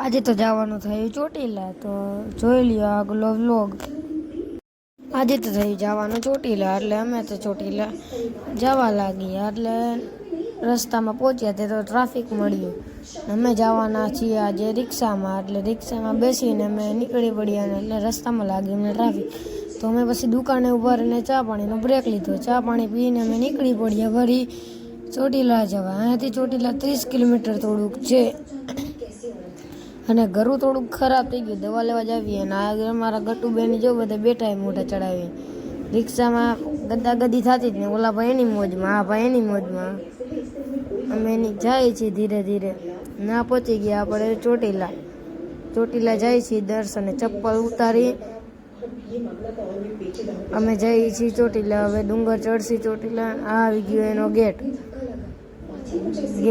આજે તો જવાનું થયું ચોટીલા, તો જોઈ લ્યો આગલો વ્લોગ આજે તો થયું જવાનું ચોટીલા, એટલે અમે તો ચોટીલા જવા લાગ્યા એટલે રસ્તામાં પહોંચ્યા તે તો ટ્રાફિક મળ્યું. અમે જવાના છીએ આજે રિક્ષામાં, એટલે રિક્ષામાં બેસીને અમે નીકળી પડ્યા એટલે રસ્તામાં લાગ્યું અમને ટ્રાફિક તો અમે પછી દુકાને ઊભા રહીને ચા પાણીનો બ્રેક લીધો. ચા પાણી પીને અમે નીકળી પડ્યા વળી ચોટીલા જવા. અહીંયાથી ચોટીલા ત્રીસ કિલોમીટર થોડુંક છે. અને ઘરું થોડુંક ખરાબ થઈ ગયું. દવા લેવા જ આવીએ અને આ અમારા ગટુબેન જો બધા એ મોઢા ચડાવી રિક્ષામાં ગદા ગદી થતી જ ને ઓલા ભાઈ એની મોજમાં, આ ભાઈ એની મોજમાં. અમે એની જાય છીએ ધીરે ધીરે. ના પહોંચી ગયા. આપણે ચોટીલા. ચોટીલા જાય છીએ દર્શને ચપ્પલ ઉતારી અમે જઈએ છીએ ચોટીલા. હવે ડુંગર ચડશી ચોટીલા. આવી ગયો એનો ગેટ.